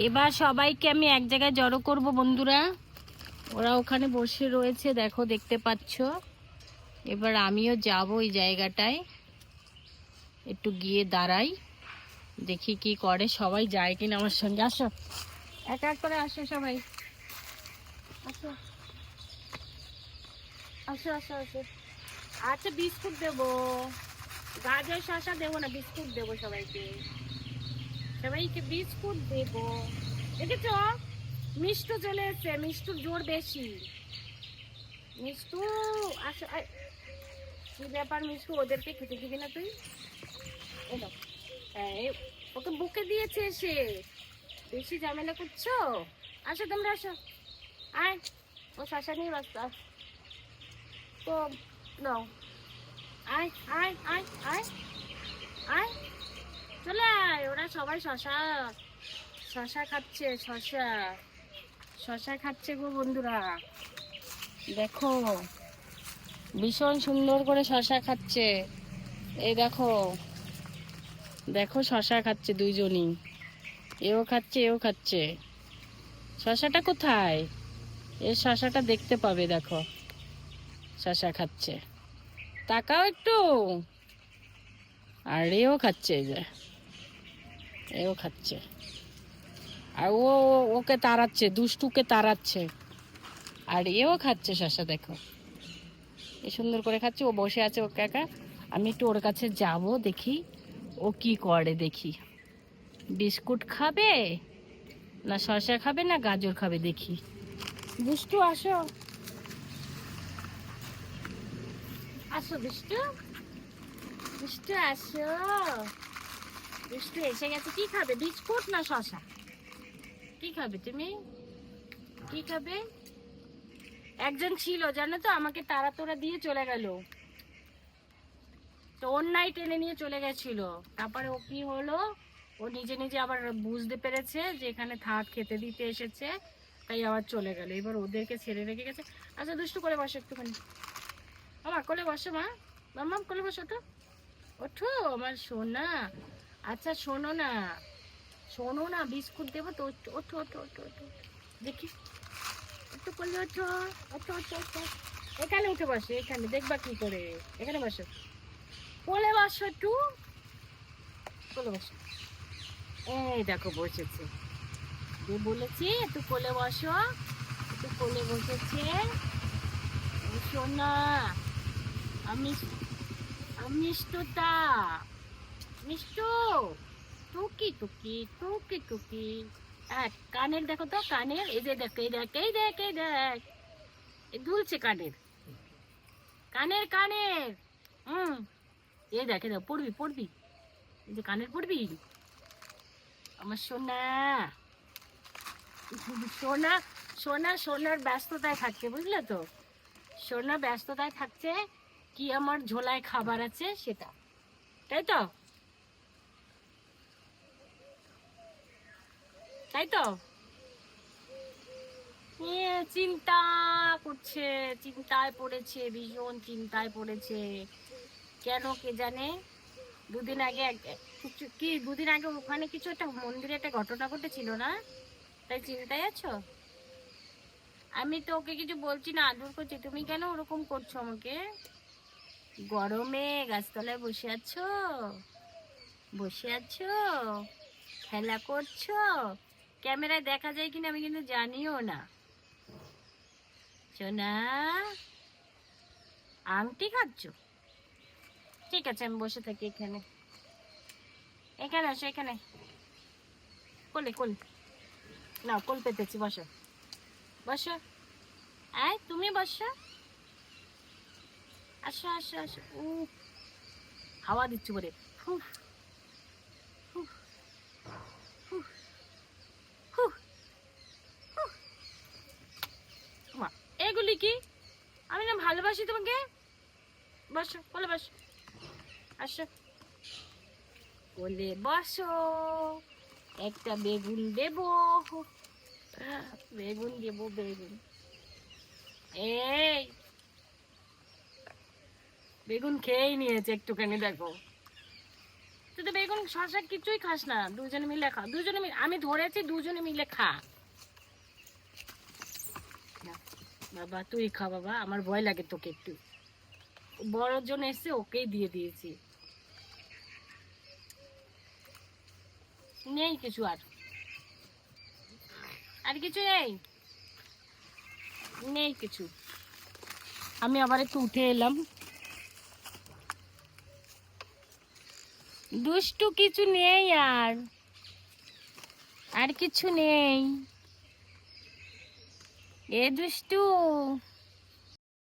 এবার সবাইকে আমি এক জায়গায় জড়ো করব, বন্ধুরা। ওরা ওখানে বসে রয়েছে, দেখো, দেখতে পাচ্ছ। এবার আমিও যাব ওই জায়গাটায়। একটু গিয়ে দাঁড়াই, দেখি কি করে। সবাই যায় কিনা আমার সঙ্গে? আসো। এক এক করে আসো সবাই। আসো। আসো আসো আসো। আচ্ছা বিস্কুট দেবো। গাজর শশা দেবো না, বিস্কুট দেবো সবাইকে। সবাইকে বিস্কুট দেবো। দেখেছ? মিষ্টু চলে এসছে, মিষ্টুর জোর বেশি। মিষ্টু, আসো। কি ব্যাপার মিষ্টু, ওদেরকে খেতে দিবি না তুই? এলো ওকে বুকে দিয়েছে এসে। বেশি ঝামেলা করছ? আসো তোমরা, আসো। আয়, ও শশা নিয়ে ব্যস্ত আয়। তো, নাও। আয় আয় আয় আয় আয়। চলে আয়, ওরা সবাই শশা শশা খাচ্ছে, শশা শশা খাচ্ছে গো বন্ধুরা। দেখো, ভীষণ সুন্দর করে শশা খাচ্ছে। এই দেখো দেখো শশা খাচ্ছে দুইজনই। এও খাচ্ছে এও খাচ্ছে। শশাটা কোথায়? এর শশাটা দেখতে পাবে, দেখো। শশা খাচ্ছে। তাকাও একটু। আর এও খাচ্ছে এই যে। এও খাচ্ছে। আর ও ওকে তাড়াচ্ছে, দুষ্টুকে তাড়াচ্ছে। আর এও খাচ্ছে, শশা দেখো। এ সুন্দর করে খাচ্ছে, ও বসে আছে ওকে একা। আমি একটু ওর কাছে যাব, দেখি ও কি করে, দেখি। বিস্কুট খাবে? না শশা খাবে, না গাজর খাবে, দেখি। দুষ্টু, আসো। আসো, দুষ্টু। দুষ্টু, আসো। দুষ্টু এসে গেছে, কি খাবে? বিস্কুট না শশা? কি খাবে তুমি? কি খাবে? একজন ছিল, জানো তো, আমাকে তাড়া তোড়া দিয়ে চলে গেল। তো অন্যায় টেনে নিয়ে চলে গেছিল। তারপরে ও কি হলো? ও নিজে নিজে আবার বুঝতে পেরেছে যে এখানে থাক, খেতে দিতে এসেছে, তাই আবার চলে গেল। এবার ওদেরকে ছেড়ে রেখে গেছে। আচ্ছা দুষ্টু করে বসো একটুখানি। মামা কোলে বসো মা। মামা কোলে বসো ওঠো ওঠো, আমার সোনা। আচ্ছা শোনো না। শোনো না, বিস্কুট দেবো তো, ওঠো ওঠো ওঠো ওঠো দেখি। একটু করলে ওঠো ওঠো ওঠো ওঠো। এখানে উঠে বসো, এখানে। দেখবা কি করে। এখানে বসো। কোলে বসো একটু। কোলে বসো। এই দেখো, বসেছে। যে বলেছি, একটু কোলে বসো। একটু কোলে বসেছে। সোনা আমি আমি মিষ্টতা। মিষ্টু, টুকি টুকি টুকি টুকি। এক কানের দেখো তো, কানের। এই যে দেখ, এই দেখ এই দেখ এই দেখ। দুলছে কানের। কানের কানের। হুম। এই দেখ দেখ, পড়বি পড়বি। এই যে কানের পড়বি? আমার সোনা। সোনা সোনা, সোনার ব্যস্ততায় থাকছে, বুঝলে তো? সোনা ব্যস্ততায় থাকছে, কি আমার ঝোলায় খাবার আছে সেটা। তাই তো? তাই তো? চিন্তা করছে, চিন্তায় পড়েছে, ভীষণ চিন্তায় পড়েছে। কেন কে জানে? দুদিন আগে কিছু, কি দুদিন আগে ওখানে কিছু একটা মন্দিরে একটা ঘটনা ঘটেছিল না? তাই চিন্তায় আছো? আমি তো ওকে কিছু বলছি না, আদর করছি। তুমি কেন ওরকম করছ আমাকে? গরমে গাছতলায় বসে আছো? বসে আছো? খেলা করছ? ক্যামেরায় দেখা যায় কিনা আমি কিন্তু জানিও না। সোনা, আংটি খাচ্ছ? ঠিক আছে, আমি বসে থাকি এখানে। এখানে আসো, এখানে। কোলে কোলে। না কোল পেতেছি, বসো। বসো। আয় তুমি বসো। আসো আসো আসো। উ হাওয়া দিচ্ছি বলে হুফ এগুলি কি? আমি না ভালোবাসি তোমাকে। বসো কোলে বসো। আসো। কোলে বসো। একটা বেগুন দেবো। বেগুন দেবো, বেগুন। এই। বেগুন খেয়েই নিয়েছে একটুখানি, দেখো। তুই তো বেগুন শশা কিছুই খাস না। দুজনে মিলে খা। দুজনে মিলে আমি ধরেছি, দুজনে মিলে খা না, বাবা, তুই খা বাবা, আমার ভয় লাগে তোকে একটু। বড় জন এসছে ওকেই দিয়ে দিয়েছি। নেই কিছু আর। আর কিছু নেই? নেই কিছু। আমি আবার একটু উঠে এলাম। দুষ্টু কিছু নেই আর। আর কিছু নেই। এ দুষ্টু